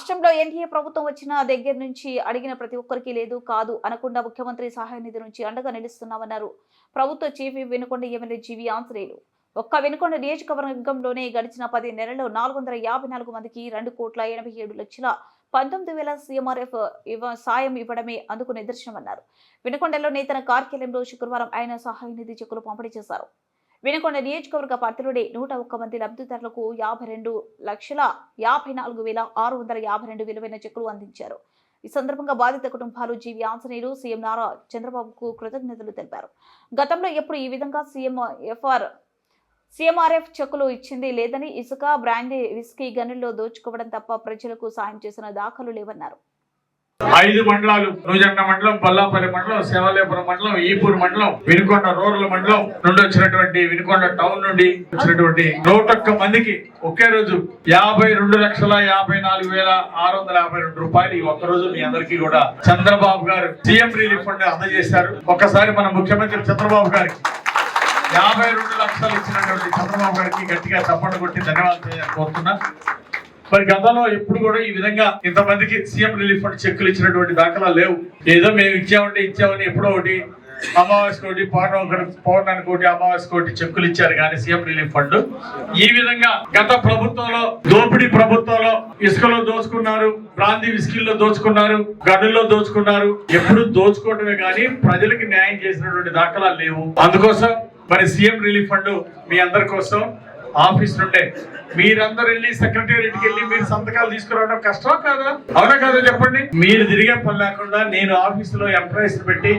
రాష్ట్రంలో ఎన్డీఏ ప్రభుత్వం వచ్చిన దగ్గర నుంచి అడిగిన ప్రతి ఒక్కరికి లేదు కాదు అనకుండా ముఖ్యమంత్రి సహాయ నిధి నుంచి అండగా నిలుస్తున్నామన్నారు. ప్రభుత్వ చీఫ్ వెనుకొండ ఎమ్మెల్యే జీవి ఆంజనేయులు. ఒక్క వెనుకొండ నియోజకవర్గంలోనే గడిచిన పది నెలల్లో నాలుగు వందల యాభై నాలుగు మందికి రెండు కోట్ల ఎనభై ఏడు లక్షల పంతొమ్మిది వేల సీఎంఆర్ఎఫ్ సాయం ఇవ్వడమే అందుకు నిదర్శనమన్నారు. వినుకొండలోని తన కార్యాలయంలో శుక్రవారం ఆయన సహాయ నిధి చెక్కులు పంపిణీ చేశారు. వినకొండ నియోజకవర్గ పరిధిలోని నూట ఒక్క మంది లబ్ధిదారులకు యాభై రెండు లక్షల యాభై నాలుగు వేల ఆరు వందల యాభై రెండు విలువైన చెక్కులు అందించారు. ఈ సందర్భంగా బాధిత కుటుంబాలు జీవి ఆంజనేయులు సీఎం నారా చంద్రబాబుకు కృతజ్ఞతలు తెలిపారు. గతంలో ఎప్పుడు ఈ విధంగా సీఎం ఎఫ్ఆర్ సీఎంఆర్ఎఫ్ చెక్కులు ఇచ్చింది లేదని ఇసుక బ్రాండీ విస్కీ గనుల్లో దోచుకోవడం తప్ప ప్రజలకు సాయం చేసిన దాఖలు లేవన్నారు. ఐదు మండలాలు నూజండ మండలం పల్లాపల్లి మండలం శివాలయపురం మండలం ఈపూర్ మండలం వినుకొండ రూరల్ మండలం నుండి వచ్చినటువంటి వినుకొండ టౌన్ నుండి వచ్చినటువంటి నూట ఒక్క మందికి ఒకే రోజు యాభై రెండు లక్షల యాభై నాలుగు వేల ఆరు వందల యాభై రెండు రూపాయలు ఈ ఒక్క రోజు మీ అందరికీ కూడా చంద్రబాబు గారు సీఎం రిలీఫ్ ఫండ్ అందజేశారు. ఒక్కసారి మన ముఖ్యమంత్రి చంద్రబాబు గారికి యాభై రెండు లక్షలు ఇచ్చినటువంటి చంద్రబాబు గారికి గట్టిగా చప్పట్లు కొట్టి ధన్యవాదాలు కోరుతున్నా మరి గతంలో ఎప్పుడు కూడా ఈ విధంగా ఇంతమందికి సీఎం రిలీఫ్ ఫండ్ చెక్కులు ఇచ్చినటువంటి దాఖలా లేవు. ఏదో మేము ఇచ్చామంటే ఇచ్చామని ఎప్పుడో ఒకటి అమావాస్య కోటి పౌర్ణమి పౌర్ణానికి కోటి అమావాస్య కోటి చెక్కులు ఇచ్చారు కానీ సీఎం రిలీఫ్ ఫండ్. ఈ విధంగా గత ప్రభుత్వంలో దోపిడీ ప్రభుత్వంలో ఇసుకలో దోచుకున్నారు బ్రాంతి విస్కిల్లో దోచుకున్నారు గనుల్లో దోచుకున్నారు. ఎప్పుడు దోచుకోవటమే కానీ ప్రజలకు న్యాయం చేసినటువంటి దాఖలాలు లేవు. అందుకోసం మరి సీఎం రిలీఫ్ ఫండ్ మీ అందరి కోసం ఆఫీస్ నుండే. మీరందరూ వెళ్ళి సెక్రటేరియట్కి వెళ్ళి మీరు సంతకాలు తీసుకురావడం కష్టమా కాదా? అవునా కాదా చెప్పండి? మీరు తిరిగే పని లేకుండా నేను ఆఫీసులో ఎంప్లాయీస్ పెట్టి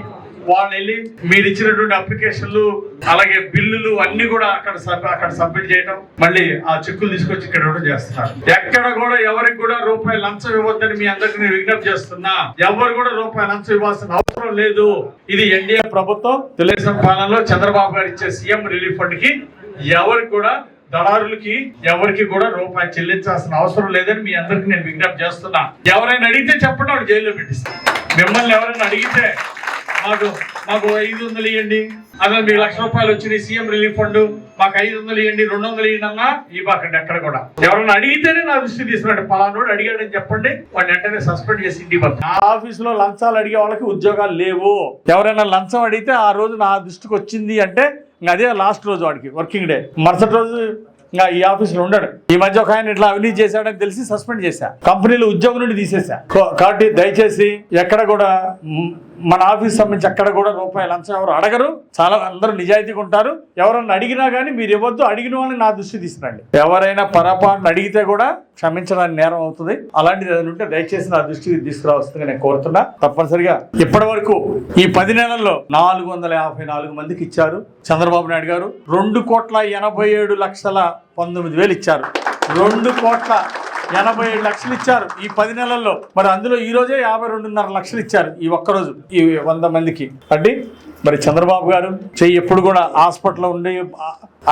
వాళ్ళు వెళ్ళి మీరు ఇచ్చినటువంటి అప్లికేషన్లు అలాగే బిల్లులు అన్ని కూడా అక్కడ అక్కడ సబ్మిట్ చేయడం మళ్ళీ ఆ చెక్కులు తీసుకొచ్చి ఇక్కడ కూడా చేస్తున్నారు. ఎక్కడ కూడా ఎవరికి కూడా రూపాయి లంచం ఇవ్వద్దని మీ అందరికి నేను విజ్ఞప్తి చేస్తున్నా. ఎవరు కూడా రూపాయి లంచం ఇవ్వాల్సిన అవసరం లేదు. ఇది ఎన్డీఏ ప్రభుత్వం. తెలుగుదేశం పాలనలో చంద్రబాబు గారు ఇచ్చే సీఎం రిలీఫ్ ఫండ్కి ఎవరికి కూడా దళారులకి ఎవరికి కూడా రూపాయి చెల్లించాల్సిన అవసరం లేదని మీ అందరికి నేను విజ్ఞప్తి చేస్తున్నా. ఎవరైనా అడిగితే చెప్పండి వాడు జైల్లో పెట్టిస్తాను మిమ్మల్ని ఎవరైనా అడిగితే మాకు మాకు ఐదు వందలు ఇవ్వండి అదే మీకు లక్ష రూపాయలు వచ్చినాయి సీఎం రిలీఫ్ ఫండ్ మాకు ఐదు వందలు ఇవ్వండి రెండు వందలు ఇవ్వండి అన్నా ఇవ్వకండి ఎక్కడ కూడా. ఎవరైనా అడిగితేనే నా దృష్టి పలానా పలానోడు అడిగాడని చెప్పండి వాడిని వెంటనే సస్పెండ్ చేసి ఇంటి పంపండి. నా ఆఫీస్లో లంచాలు అడిగే వాళ్ళకి ఉద్యోగాలు లేవు. ఎవరైనా లంచం అడిగితే ఆ రోజు నా దృష్టికి వచ్చింది అంటే అదే లాస్ట్ రోజు వాడికి వర్కింగ్ డే మరుసటి రోజు ఇంకా ఈ ఆఫీసులో ఉండడు. ఈ మధ్య ఒక ఆయన ఇట్లా అవినీతి చేశాడని తెలిసి సస్పెండ్ చేశా. కంపెనీలో ఉద్యోగం నుండి తీసేశా. కాబట్టి దయచేసి ఎక్కడ కూడా మన ఆఫీస్ సంబంధించి అక్కడ కూడా రూపాయి లంచం ఎవరు అడగరు. చాలా అందరూ నిజాయితీగా ఉంటారు. ఎవరన్నా అడిగినా కానీ మీరు ఇవ్వద్దు అడిగిన వాళ్ళని నా దృష్టి తీసుకురండి. ఎవరైనా పొరపాటున అడిగితే కూడా క్షమించడానికి నేరం అవుతుంది. అలాంటిది ఏదైనా ఉంటే దయచేసి నా దృష్టికి తీసుకురావస్తుందని నేను కోరుతున్నా. తప్పనిసరిగా ఇప్పటి వరకు ఈ పది నెలల్లో నాలుగు వందల యాభై నాలుగు మందికి ఇచ్చారు. చంద్రబాబు నాయుడు గారు రెండు కోట్ల ఎనభై ఏడు లక్షల పంతొమ్మిది వేలు ఇచ్చారు. రెండు కోట్ల ఎనభై ఏడు లక్షలు ఇచ్చారు ఈ పది నెలల్లో. మరి అందులో ఈ రోజే యాభై రెండున్నర లక్షలు ఇచ్చారు ఈ ఒక్కరోజు ఈ వంద మందికి. అంటే మరి చంద్రబాబు గారు చెయ్యి ఎప్పుడు కూడా హాస్పిటల్లో ఉండి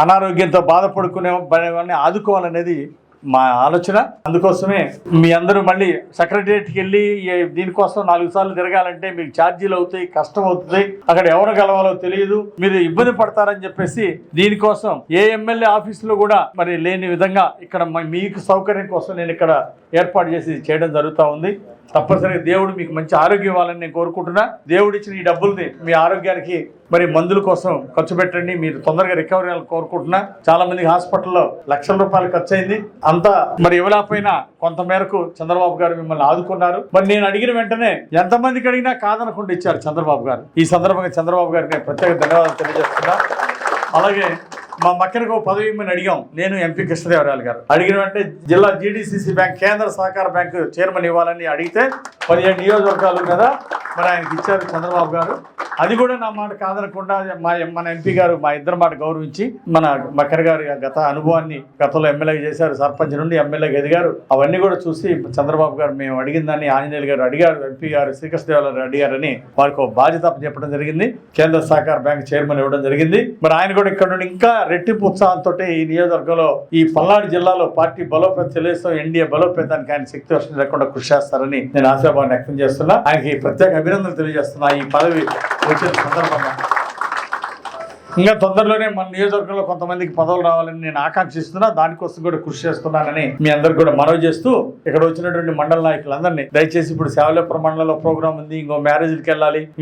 అనారోగ్యంతో బాధపడుకునే వాళ్ళని ఆదుకోవాలనేది మా ఆలోచన. అందుకోసమే మీ అందరూ మళ్ళీ సెక్రటరియట్కి వెళ్ళి దీనికోసం నాలుగు సార్లు తిరగాలంటే మీకు ఛార్జీలు అవుతాయి కష్టం అవుతుంది. అక్కడ ఎవరు కలవాలో తెలియదు. మీరు ఇబ్బంది పడతారని చెప్పేసి దీనికోసం ఏ ఎమ్మెల్యే ఆఫీసులో కూడా మరి లేని విధంగా ఇక్కడ మీకు సౌకర్యం కోసం నేను ఇక్కడ ఏర్పాటు చేసి చేయడం జరుగుతూ ఉంది. తప్పనిసరిగా దేవుడు మీకు మంచి ఆరోగ్యం ఇవ్వాలని నేను కోరుకుంటున్నా. దేవుడు ఇచ్చిన ఈ డబ్బుల్ని మీ ఆరోగ్యానికి మరి మందుల కోసం ఖర్చు పెట్టండి. మీరు తొందరగా రికవరీ అవ్వాలని కోరుకుంటున్నా. చాలా మంది హాస్పిటల్లో లక్షల రూపాయలు ఖర్చు అయింది అంతా మరి ఇవ్వలేకపోయినా కొంతమేరకు చంద్రబాబు గారు మిమ్మల్ని ఆదుకున్నారు. మరి నేను అడిగిన వెంటనే ఎంతమందికి అడిగినా కాదనకుండా ఇచ్చారు చంద్రబాబు గారు. ఈ సందర్భంగా చంద్రబాబు గారికి నేను ప్రత్యేక ధన్యవాదాలు తెలియజేస్తున్నా. అలాగే మా మక్కనకు ఒక పదవి ఇమ్మని అడిగాం. నేను ఎంపీ కృష్ణదేవరాయలు గారు. అడిగిన వెంటనే జిల్లా జీడీసీసీ బ్యాంక్ కేంద్ర సహకార బ్యాంకు చైర్మన్ ఇవ్వాలని అడిగితే పదిహేడు నియోజకవర్గాలు కదా మరి ఆయనకి ఇచ్చారు చంద్రబాబు గారు. అది కూడా నా మాట కాదనకుండా మా మన ఎంపీ గారు మా ఇద్దరు మాట గౌరవించి మన మక్కర్ గారి గత అనుభవాన్ని గతంలో ఎమ్మెల్యే చేశారు. సర్పంచ్ నుండి ఎమ్మెల్యేగా ఎదిగారు. అవన్నీ కూడా చూసి చంద్రబాబు గారు మేము అడిగిన దాన్ని ఆంజనేయులు గారు అడిగారు ఎంపీ గారు శ్రీకృష్ణదేవరాయలు అడిగారని వారికి ఒక బాధ్యత చెప్పడం జరిగింది. కేంద్ర సహకార బ్యాంక్ చైర్మన్ ఇవ్వడం జరిగింది. మరి ఆయన కూడా ఇక్కడ నుండి ఇంకా రెట్టింపు ఉత్సాహంతో ఈ నియోజకవర్గంలో ఈ పల్నాడు జిల్లాలో పార్టీ బలోపేతం తెలుస్తాం ఎన్డీఏ బలోపేతానికి ఆయన శక్తి వర్షం లేకుండా కృషి చేస్తారని నేను ఆశాభావం వ్యక్తం చేస్తున్నా. ఆయనకి ప్రత్యేక అభినందనలు తెలియజేస్తున్నా. ఈ పదవి వచ్చిన సందర్భంగా ఇంకా తొందరలోనే మన నియోజకవర్గంలో కొంతమందికి పదవులు రావాలని నేను ఆకాంక్షిస్తున్నా. దానికోసం కూడా కృషి చేస్తున్నానని మీ అందరికి కూడా మనవి చేస్తూ ఇక్కడ వచ్చినటువంటి మండల నాయకులందరినీ దయచేసి ఇప్పుడు సేవలేపురం మండలంలో ప్రోగ్రామ్ ఉంది. ఇంకో మ్యారేజ్కి వెళ్ళాలి. ఇంకా